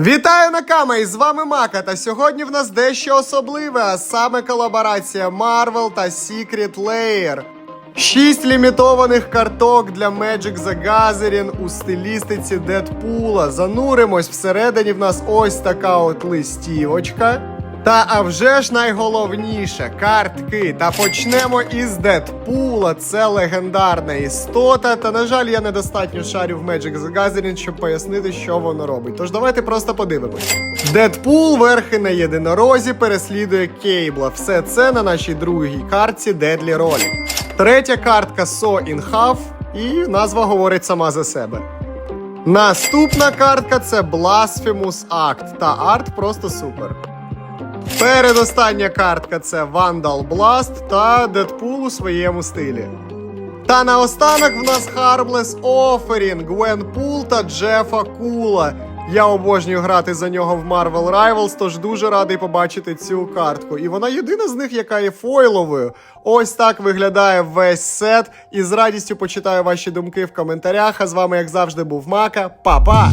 Вітаю Накама! І з вами Мака. Та сьогодні в нас дещо особливе, а саме колаборація Marvel та Secret Layer. Шість лімітованих карток для Magic the Gathering у стилістиці Дедпула. Зануримось всередині в нас ось така от листівочка. Та а вже ж найголовніше картки. Та почнемо із Дедпула. Це легендарна істота. Та на жаль, я недостатньо шарю в Magic the Gathering, щоб пояснити, що воно робить. Тож давайте просто подивимось. Дедпул верхи на єдинорозі переслідує Кейбла. Все це на нашій другій картці Дедлі Ролі. Третя картка So in Half, і назва говорить сама за себе. Наступна картка це Blasphemous Act, та арт просто супер. Передостання картка це Vandal Blast та Дедпул у своєму стилі. Та наостанок в нас Harmless Offering, Гвен та Джефа Кула. Я обожнюю грати за нього в Marvel Rivals, тож дуже радий побачити цю картку. І вона єдина з них, яка є фойловою. Ось так виглядає весь сет. І з радістю почитаю ваші думки в коментарях. А з вами, як завжди, був Мака. Па-па!